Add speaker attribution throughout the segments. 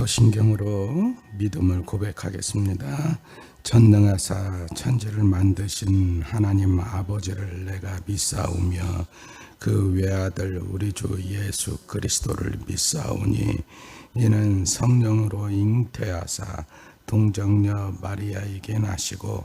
Speaker 1: 사도신경으로 믿음을 고백하겠습니다. 전능하사 천지를 만드신 하나님 아버지를 내가 믿사오며 그 외아들 우리 주 예수 그리스도를 믿사오니 이는 성령으로 잉태하사 동정녀 마리아에게 나시고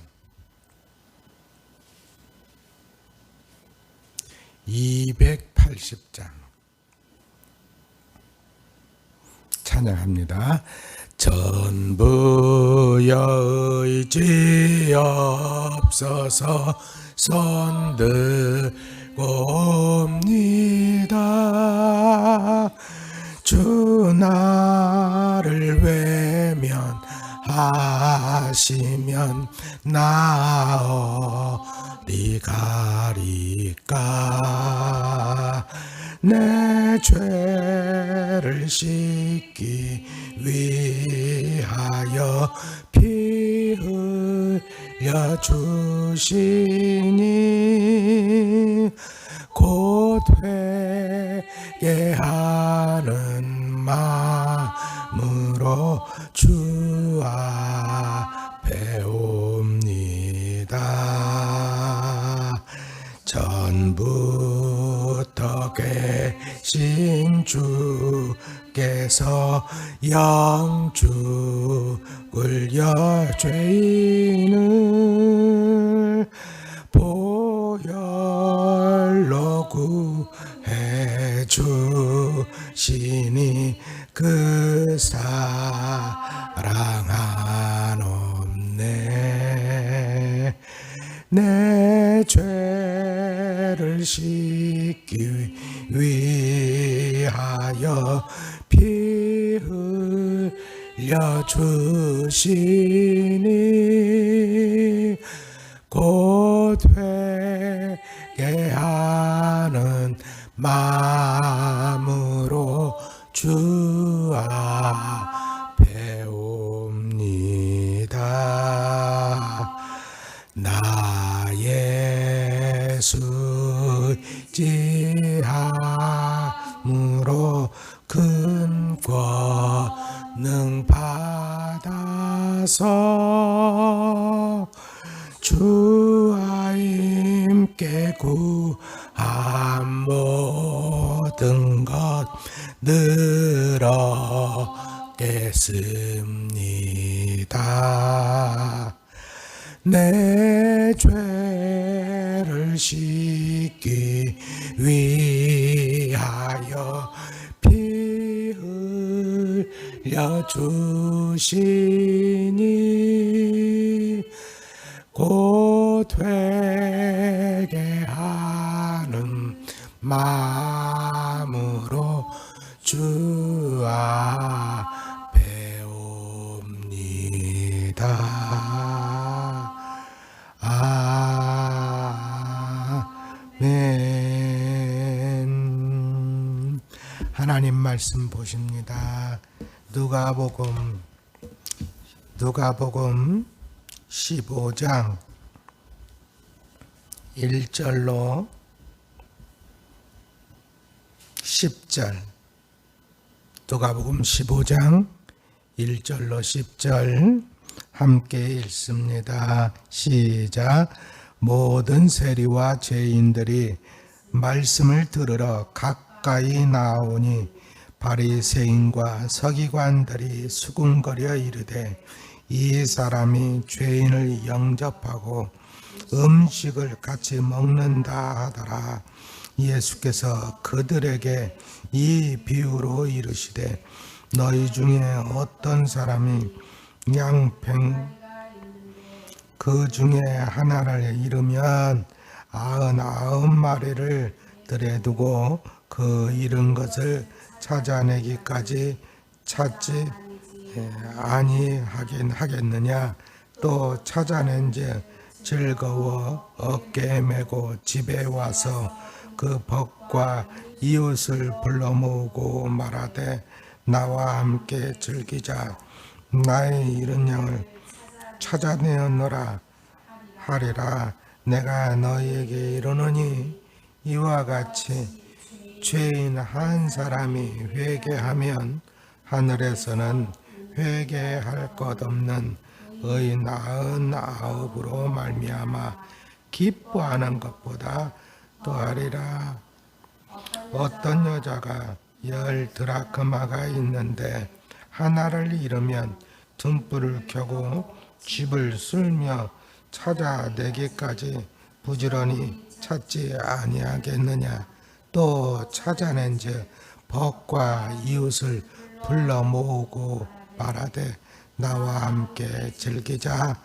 Speaker 1: 280장 찬양합니다. 전부의 지 없어서 손 들고 옵니다. 주 나를 외면하시면 나어 리 가리까? 내 죄를 씻기 위하여 피 흘려 주시니 곧 회개하는 마음으로 주 앞 전부터 계신 주께서 영죽을 여 죄인을 보혈로 구해 주시니 그 사랑 한없네. 내 죄 를 씻기 위하여 피 흘려 주시니 곧 회개하는 마음으로 주 앞 예수 지함으로 큰 권능 받아서 주와 함께 구한 모든 것 늘었겠습니다. 내 주시니 곧 회개하는 마음으로 주 앞에 옵니다. 아멘. 하나님 말씀 보십니다. 누가복음 누가복음 15장 1절로 10절 누가복음 15장 1절로 10절 함께 읽습니다. 시작 모든 세리와 죄인들이 말씀을 들으러 가까이 나오니 바리새인과 서기관들이 수군거려 이르되 이 사람이 죄인을 영접하고 음식을 같이 먹는다 하더라. 예수께서 그들에게 이 비유로 이르시되 너희 중에 어떤 사람이 양팽 그 중에 하나를 잃으면 아흔 아홉 마리를 들여두고 그 잃은 것을 찾아내기까지 찾지 예, 아니하긴 하겠느냐. 또 찾아낸즉 즐거워 어깨에 메고 집에 와서 그 벗과 이웃을 불러 모으고 말하되 나와 함께 즐기자. 나의 잃은 양을 찾아내었노라 하리라. 내가 너희에게 이르노니 이와 같이 죄인 한 사람이 회개하면 하늘에서는 회개할 것 없는 의 나은 아홉으로 말미암아 기뻐하는 것보다 더하리라. 어떤 여자가 열 드라크마가 있는데 하나를 잃으면 등불을 켜고 집을 쓸며 찾아내기까지 부지런히 찾지 아니하겠느냐 또 찾아낸 즉 벗과 이웃을 불러 모으고 말하되 나와 함께 즐기자.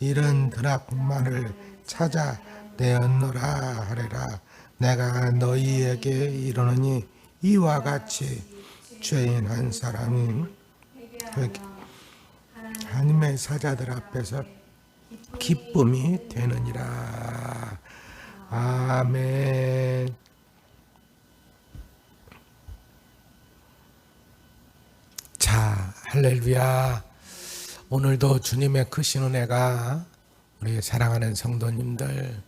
Speaker 1: 이런 드라크마를 찾아 내었노라 하리라. 내가 너희에게 이르노니 이와 같이 죄인 한 사람이 하나님의 사자들 앞에서 기쁨이 되느니라. 아멘 자 할렐루야 오늘도 주님의 크신 은혜가 우리 사랑하는 성도님들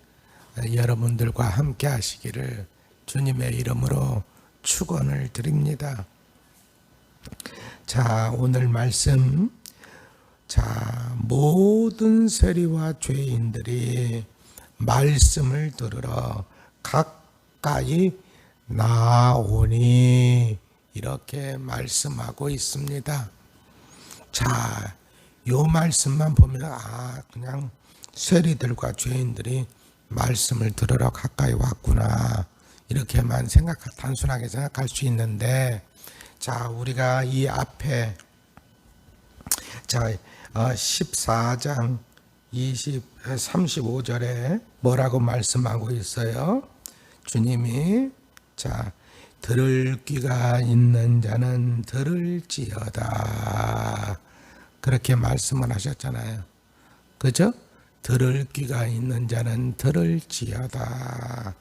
Speaker 1: 여러분들과 함께 하시기를 주님의 이름으로 축원을 드립니다. 자, 오늘 말씀 자, 모든 세리와 죄인들이 말씀을 들으러 가까이 나오니 이렇게 말씀하고 있습니다. 자, 요 말씀만 보면 아, 그냥 세리들과 죄인들이 말씀을 들으러 가까이 왔구나. 이렇게만 생각 단순하게 생각할 수 있는데 자, 우리가 이 앞에 자, 어, 14장 20 35절에 뭐라고 말씀하고 있어요? 주님이 자, 들을 귀가 있는 자는 들을지어다. 그렇게 말씀을 하셨잖아요. 그죠? 들을 귀가 있는 자는 들을지어다.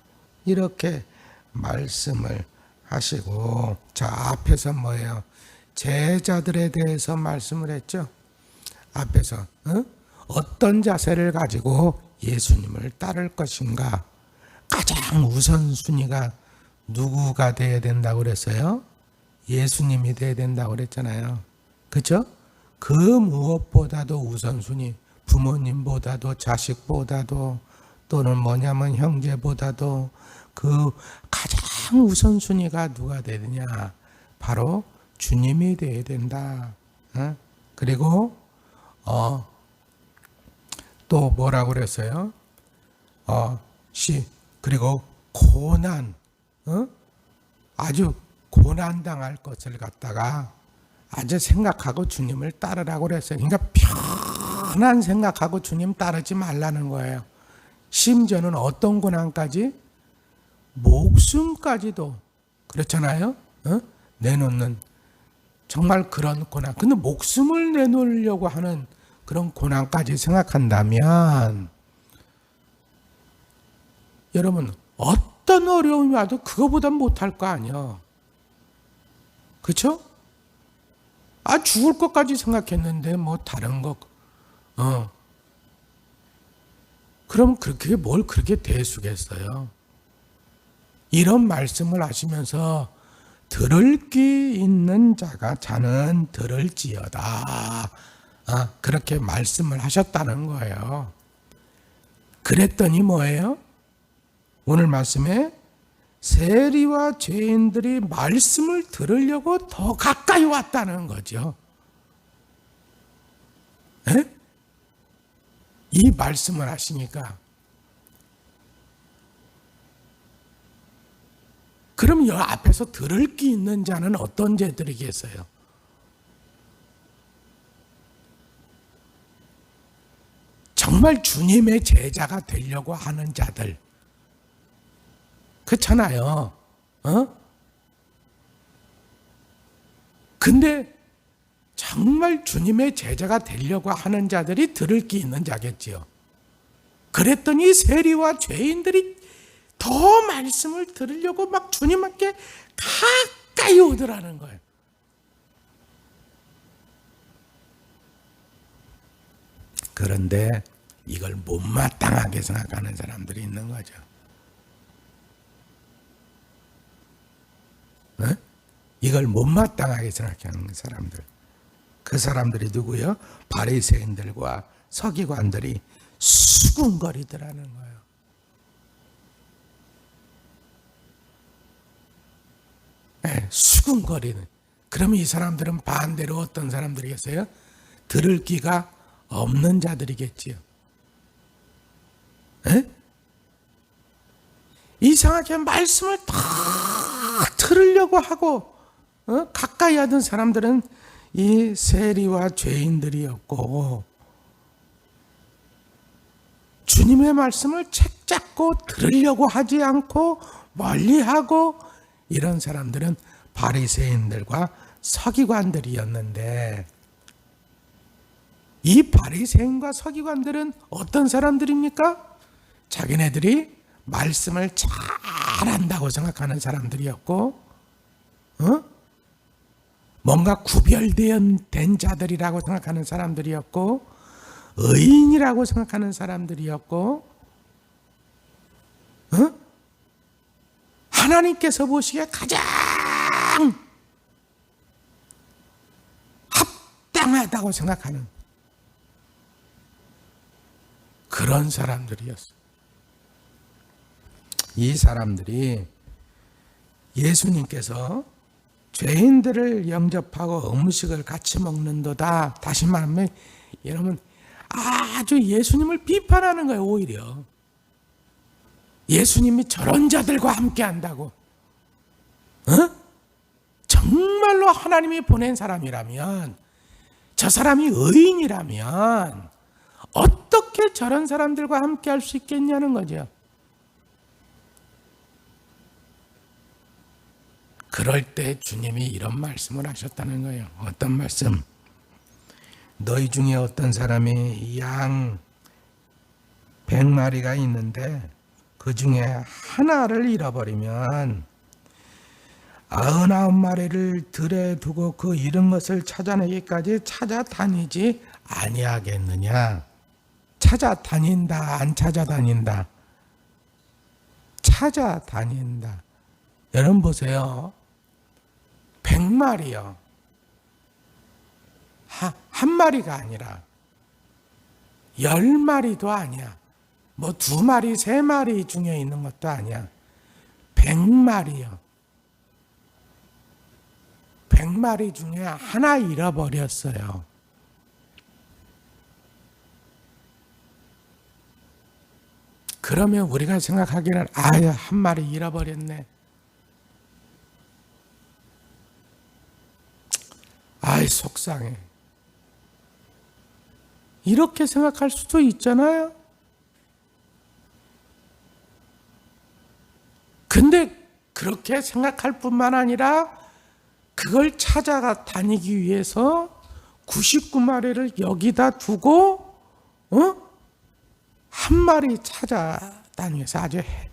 Speaker 1: 이렇게 말씀을 하시고, 자, 앞에서 뭐예요? 제자들에 대해서 말씀을 했죠. 앞에서, 어? 어떤 자세를 가지고 예수님을 따를 것인가? 가장 우선순위가 누구가 돼야 된다고 그랬어요? 예수님이 돼야 된다고 그랬잖아요. 그죠? 그 무엇보다도 우선순위, 부모님보다도 자식보다도 또는 뭐냐면 형제보다도 그 가장 우선순위가 누가 되느냐? 바로 주님이 돼야 된다. 어? 그리고 어, 또 뭐라고 그랬어요? 어, 시 그리고 고난, 어? 아주 고난 당할 것을 갖다가 아주 생각하고 주님을 따르라고 그랬어요. 그러니까 편한 생각하고 주님 따르지 말라는 거예요. 심지어는 어떤 고난까지 목숨까지도 그렇잖아요. 어? 내놓는 정말 그런 고난. 근데 목숨을 내놓으려고 하는 그런 고난까지 생각한다면 여러분 어떤 어려움이 와도 그거보다 못할 거 아니야. 그렇죠? 아 죽을 것까지 생각했는데 뭐 다른 것 어. 그럼 그렇게 뭘 그렇게 대수겠어요? 이런 말씀을 하시면서 들을 귀 있는 자가 자는 들을지어다. 아, 그렇게 말씀을 하셨다는 거예요. 그랬더니 뭐예요? 오늘 말씀에 세리와 죄인들이 말씀을 들으려고 더 가까이 왔다는 거죠. 에? 이 말씀을 하시니까. 그럼 여 앞에서 들을 게 있는 자는 어떤 죄들이겠어요? 정말 주님의 제자가 되려고 하는 자들. 그렇잖아요. 어? 근데 정말 주님의 제자가 되려고 하는 자들이 들을 게 있는 자겠지요. 그랬더니 세리와 죄인들이 더 말씀을 들으려고 막 주님께 가까이 오더라는 거예요. 그런데 이걸 못마땅하게 생각하는 사람들이 있는 거죠. 네? 이걸 못마땅하게 생각하는 사람들. 그 사람들이 누구요? 바리새인들과 서기관들이 수군거리더라는 거예요. 네, 수군거리는. 그러면 이 사람들은 반대로 어떤 사람들이겠어요? 들을 기가 없는 자들이겠지요. 에? 이상하게 말씀을 다 들으려고 하고 어? 가까이 하던 사람들은 이 세리와 죄인들이었고 주님의 말씀을 책 잡고 들으려고 하지 않고 멀리하고 이런 사람들은 바리새인들과 서기관들이었는데 이 바리새인과 서기관들은 어떤 사람들입니까? 자기네들이 말씀을 잘한다고 생각하는 사람들이었고, 어? 뭔가 구별된 된 자들이라고 생각하는 사람들이었고, 의인이라고 생각하는 사람들이었고, 어? 하나님께서 보시기에 가장 합당하다고 생각하는 그런 사람들이었어요. 이 사람들이 예수님께서 죄인들을 영접하고 음식을 같이 먹는도다. 다시 말하면 여러분 아주 예수님을 비판하는 거예요, 오히려. 예수님이 저런 자들과 함께 한다고. 어? 정말로 하나님이 보낸 사람이라면 저 사람이 의인이라면 어떻게 저런 사람들과 함께 할 수 있겠냐는 거죠. 그럴 때 주님이 이런 말씀을 하셨다는 거예요. 어떤 말씀? 너희 중에 어떤 사람이 양 100마리가 있는데 그 중에 하나를 잃어버리면 아흔아홉 마리를 들에 두고 그 잃은 것을 찾아내기까지 찾아다니지 아니하겠느냐? 찾아다닌다, 안 찾아다닌다. 찾아다닌다. 여러분 보세요. 백마리요. 한 마리가 아니라 열 마리도 아니야. 뭐 두 마리, 세 마리 중에 있는 것도 아니야. 백 마리요. 백 마리 중에 하나 잃어버렸어요. 그러면 우리가 생각하기는 아야 한 마리 잃어버렸네. 아이 속상해. 이렇게 생각할 수도 있잖아요. 근데 그렇게 생각할 뿐만 아니라 그걸 찾아가 다니기 위해서 99마리를 여기다 두고 어? 한 마리 찾아다니면서 아주 해,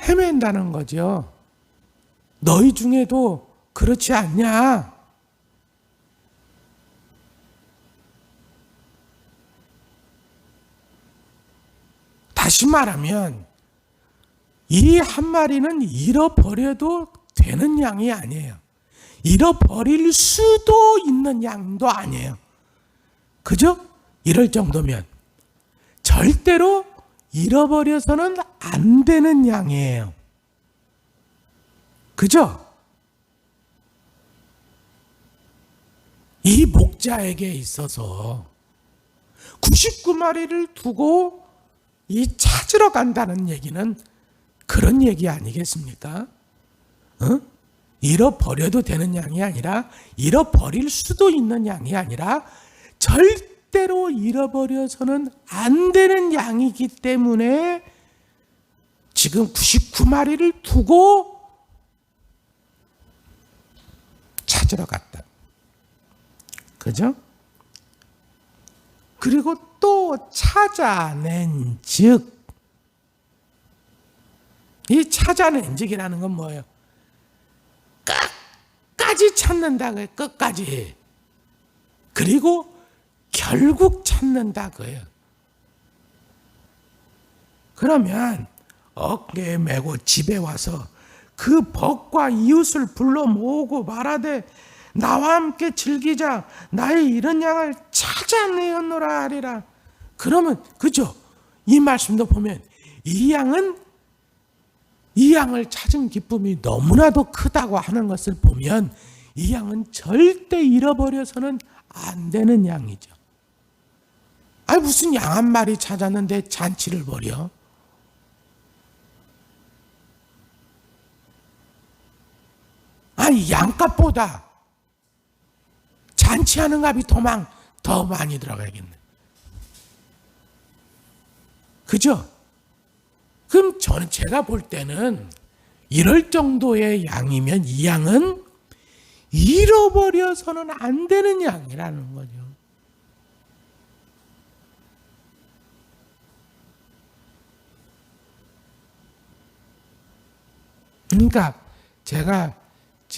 Speaker 1: 헤맨다는 거죠. 너희 중에도 그렇지 않냐? 다시 말하면 이 한 마리는 잃어버려도 되는 양이 아니에요. 잃어버릴 수도 있는 양도 아니에요. 그죠? 이럴 정도면 절대로 잃어버려서는 안 되는 양이에요. 그죠? 이 목자에게 있어서 99마리를 두고 이 찾으러 간다는 얘기는 그런 얘기 아니겠습니까? 어? 잃어버려도 되는 양이 아니라 잃어버릴 수도 있는 양이 아니라 절대로 잃어버려서는 안 되는 양이기 때문에 지금 99마리를 두고 찾으러 갔다. 그죠? 그리고 또 찾아낸 즉, 이 찾아낸 즉이라는 건 뭐예요? 끝까지 찾는다 그예요. 끝까지. 그리고 결국 찾는다 그예요. 그러면 어깨에 메고 집에 와서 그 벗과 이웃을 불러 모으고 말하되 나와 함께 즐기자 나의 이런 양을 찾아 내었노라 하리라. 그러면 그죠? 이 말씀도 보면 이 양은 이 양을 찾은 기쁨이 너무나도 크다고 하는 것을 보면 이 양은 절대 잃어버려서는 안 되는 양이죠. 아니 무슨 양 한 마리 찾았는데 잔치를 벌여? 아니 양값보다 잔치하는 값이 도망 더 많이 들어가야겠네. 그죠? 그럼 저는 제가 볼 때는 이럴 정도의 양이면 이 양은 잃어버려서는 안 되는 양이라는 거죠. 그러니까 제가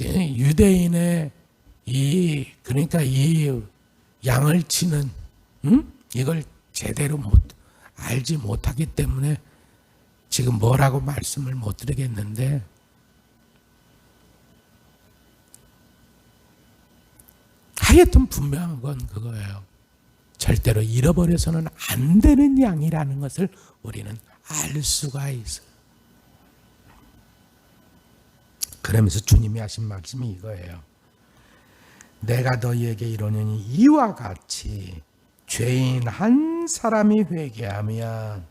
Speaker 1: 유대인의 이 그러니까 이 양을 치는 음? 이걸 제대로 못 알지 못하기 때문에 지금 뭐라고 말씀을 못 드리겠는데 하여튼 분명한 건 그거예요. 절대로 잃어버려서는 안 되는 양이라는 것을 우리는 알 수가 있어요. 그러면서 주님이 하신 말씀이 이거예요. 내가 너희에게 이르노니 이와 같이 죄인 한 사람이 회개하면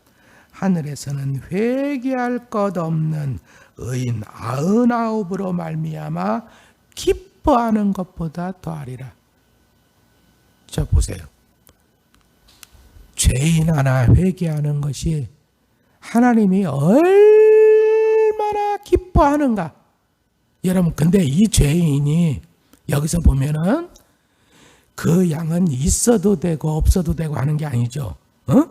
Speaker 1: 하늘에서는 회개할 것 없는 의인 아흔아홉으로 말미암아 기뻐하는 것보다 더하리라. 자 보세요. 죄인 하나 회개하는 것이 하나님이 얼마나 기뻐하는가. 여러분 근데 이 죄인이 여기서 보면은 그 양은 있어도 되고 없어도 되고 하는 게 아니죠. 어?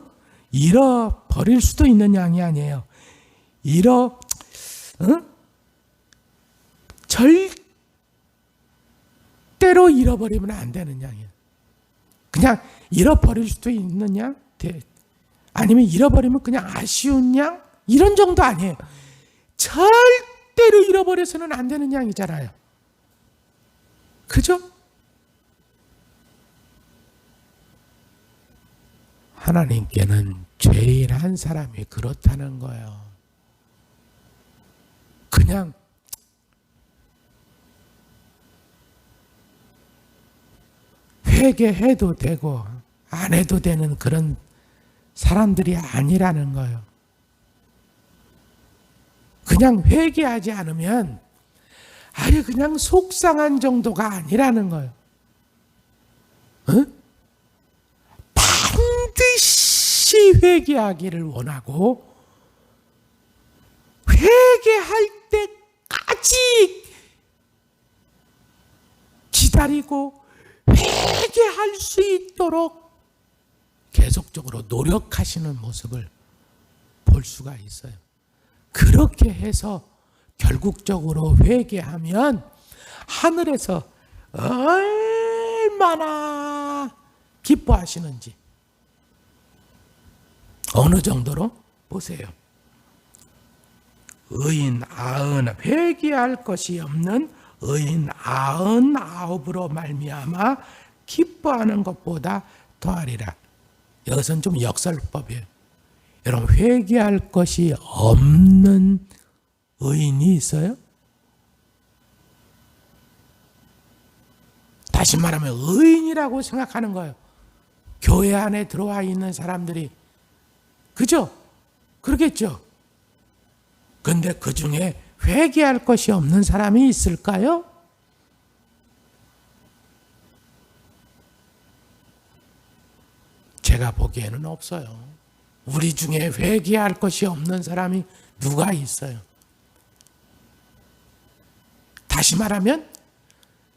Speaker 1: 잃어 버릴 수도 있는 양이 아니에요. 잃어 어? 절대로 잃어버리면 안 되는 양이에요. 그냥 잃어버릴 수도 있는 양, 아니면 잃어버리면 그냥 아쉬운 양 이런 정도 아니에요. 절대로 잃어버려서는 안 되는 양이잖아요. 그죠? 하나님께는 죄인 한 사람이 그렇다는 거예요. 그냥 회개해도 되고 안 해도 되는 그런 사람들이 아니라는 거예요. 그냥 회개하지 않으면 아예 그냥 속상한 정도가 아니라는 거예요. 어? 반드시 회개하기를 원하고 회개할 때까지 기다리고 회개할 수 있도록 계속적으로 노력하시는 모습을 볼 수가 있어요. 그렇게 해서 결국적으로 회개하면 하늘에서 얼마나 기뻐하시는지 어느 정도로 보세요. 의인 아흔 회개할 것이 없는 의인 아흔 아홉으로 말미암아 기뻐하는 것보다 더하리라. 여기서는 좀 역설법이에요. 여러분 회개할 것이 없는 의인이 있어요? 다시 말하면 의인이라고 생각하는 거예요. 교회 안에 들어와 있는 사람들이 그죠? 그러겠죠. 근데 그 중에 회개할 것이 없는 사람이 있을까요? 제가 보기에는 없어요. 우리 중에 회개할 것이 없는 사람이 누가 있어요? 다시 말하면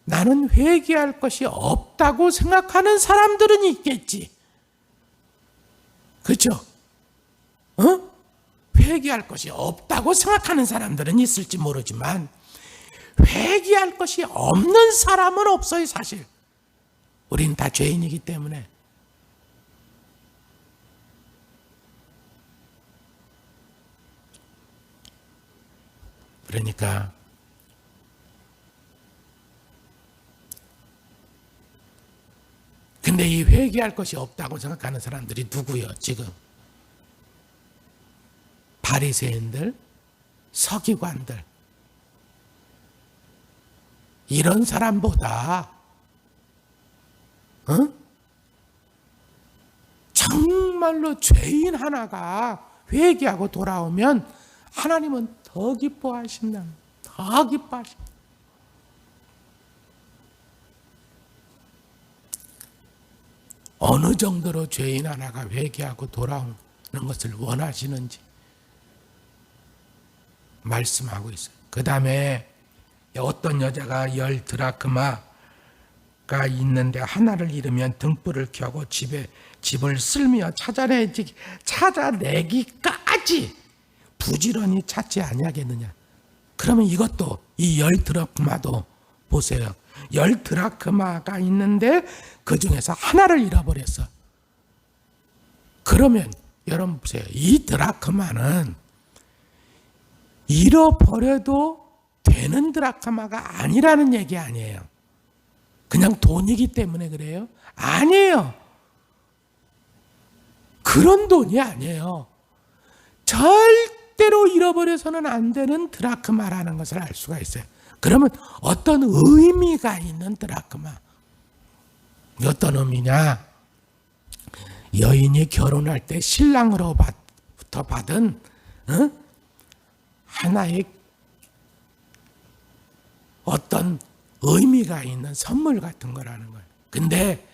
Speaker 1: 나는 회개할 것이 없다고 생각하는 사람들은 있겠지. 그렇죠? 어? 회개할 것이 없다고 생각하는 사람들은 있을지 모르지만 회개할 것이 없는 사람은 없어요, 사실. 우린 다 죄인이기 때문에. 그러니까 회개할 것이 없다고 생각하는 사람들이 누구요? 지금 바리새인들, 서기관들 이런 사람보다 어? 정말로 죄인 하나가 회개하고 돌아오면 하나님은 더 기뻐하신다. 더 기뻐하신다. 어느 정도로 죄인 하나가 회개하고 돌아오는 것을 원하시는지 말씀하고 있어요. 그 다음에 어떤 여자가 열 드라크마가 있는데 하나를 잃으면 등불을 켜고 집에 집을 쓸며 찾아내지 찾아내기까지 부지런히 찾지 아니하겠느냐. 그러면 이것도 이 열 드라크마도 보세요. 열 드라크마가 있는데 그 중에서 하나를 잃어버렸어. 그러면 여러분 보세요. 이 드라크마는 잃어버려도 되는 드라크마가 아니라는 얘기 아니에요. 그냥 돈이기 때문에 그래요? 아니에요. 그런 돈이 아니에요. 절대로 잃어버려서는 안 되는 드라크마라는 것을 알 수가 있어요. 그러면 어떤 의미가 있는 드라크마? 어떤 의미냐? 여인이 결혼할 때 신랑으로부터 받은 어? 하나의 어떤 의미가 있는 선물 같은 거라는 거예요. 근데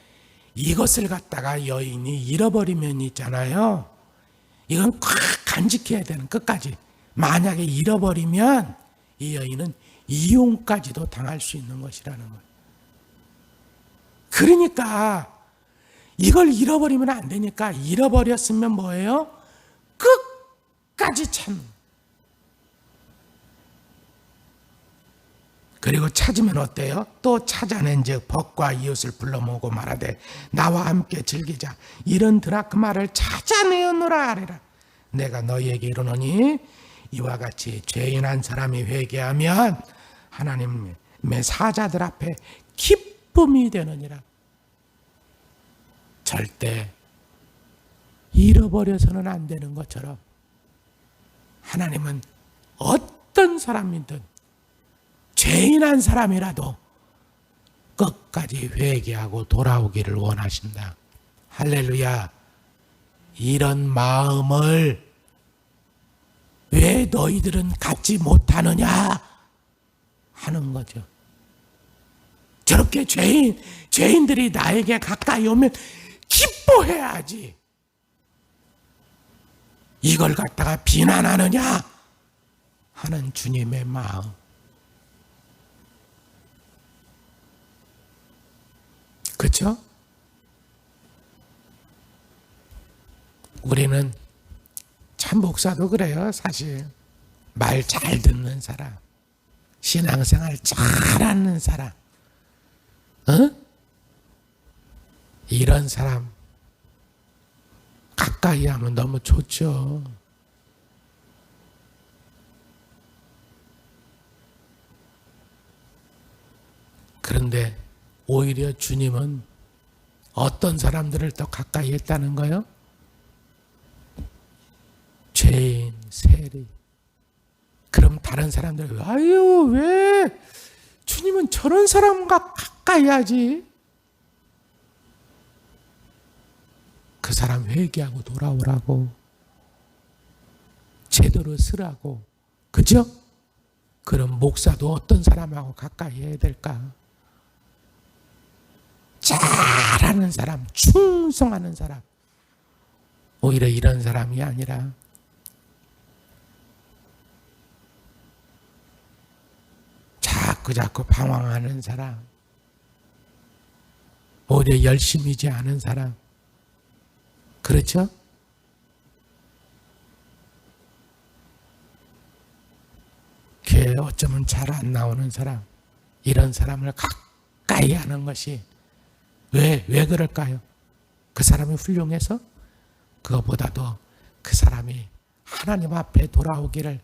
Speaker 1: 이것을 갖다가 여인이 잃어버리면 있잖아요. 이건 꽉 간직해야 되는 끝까지. 만약에 잃어버리면 이 여인은 이용까지도 당할 수 있는 것이라는 거예요. 그러니까 이걸 잃어버리면 안 되니까 잃어버렸으면 뭐예요? 끝까지 참. 그리고 찾으면 어때요? 또 찾아낸즉 벗과 이웃을 불러 모으고 말하되 나와 함께 즐기자 이런 드라크마를 찾아내었노라 하리라 내가 너희에게 이르노니 이와 같이 죄인 한 사람이 회개하면 하나님의 사자들 앞에 기쁨이 되느니라 절대 잃어버려서는 안 되는 것처럼 하나님은 어떤 사람이든 죄인 한 사람이라도 끝까지 회개하고 돌아오기를 원하신다. 할렐루야. 이런 마음을 왜 너희들은 갖지 못하느냐 하는 거죠. 저렇게 죄인, 죄인들이 나에게 가까이 오면 기뻐해야지. 이걸 갖다가 비난하느냐 하는 주님의 마음. 그렇죠? 우리는 참 목사도 그래요, 사실. 말 잘 듣는 사람, 신앙생활 잘하는 사람, 어? 이런 사람 가까이 하면 너무 좋죠. 그런데 오히려 주님은 어떤 사람들을 더 가까이 했다는 거요? 죄인, 세리. 그럼 다른 사람들, 아유, 왜? 주님은 저런 사람과 가까이 하지? 그 사람 회개하고 돌아오라고. 제대로 쓰라고. 그죠? 그럼 목사도 어떤 사람하고 가까이 해야 될까? 잘하는 사람, 충성하는 사람. 오히려 이런 사람이 아니라 자꾸 자꾸 방황하는 사람. 오히려 열심히지 않은 사람. 그렇죠? 교회 어쩌면 잘 안 나오는 사람. 이런 사람을 가까이 하는 것이 왜, 왜 그럴까요? 그 사람이 훌륭해서? 그것보다도 그 사람이 하나님 앞에 돌아오기를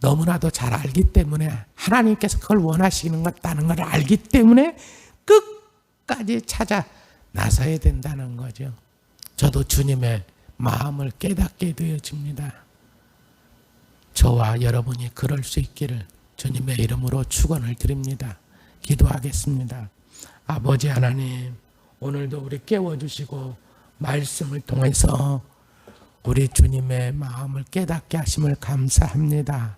Speaker 1: 너무나도 잘 알기 때문에 하나님께서 그걸 원하시는 것다는 걸 알기 때문에 끝까지 찾아 나서야 된다는 거죠. 저도 주님의 마음을 깨닫게 되어집니다. 저와 여러분이 그럴 수 있기를 주님의 이름으로 축원을 드립니다. 기도하겠습니다. 아버지 하나님, 오늘도 우리 깨워 주시고 말씀을 통해서 우리 주님의 마음을 깨닫게 하심을 감사합니다.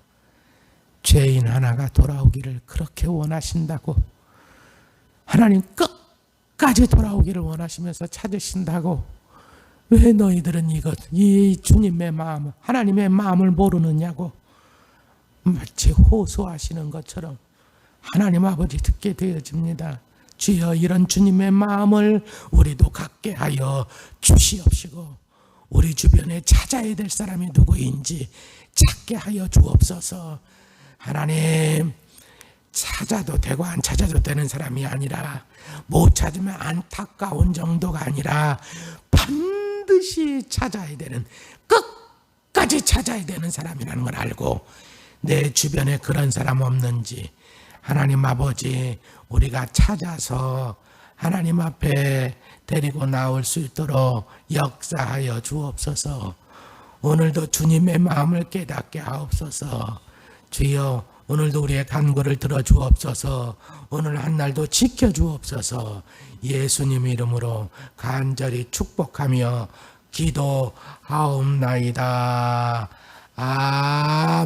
Speaker 1: 죄인 하나가 돌아오기를 그렇게 원하신다고 하나님 끝까지 돌아오기를 원하시면서 찾으신다고 왜 너희들은 이것 이 주님의 마음 하나님의 마음을 모르느냐고 마치 호소하시는 것처럼 하나님 아버지 듣게 되어집니다. 주여 이런 주님의 마음을 우리도 갖게 하여 주시옵시고 우리 주변에 찾아야 될 사람이 누구인지 찾게 하여 주옵소서. 하나님 찾아도 되고 안 찾아도 되는 사람이 아니라 못 찾으면 안타까운 정도가 아니라 반드시 찾아야 되는 끝까지 찾아야 되는 사람이라는 걸 알고 내 주변에 그런 사람 없는지 하나님 아버지 우리가 찾아서 하나님 앞에 데리고 나올 수 있도록 역사하여 주옵소서. 오늘도 주님의 마음을 깨닫게 하옵소서. 주여 오늘도 우리의 간구를 들어 주옵소서. 오늘 한 날도 지켜 주옵소서. 예수님 이름으로 간절히 축복하며 기도하옵나이다. 아멘.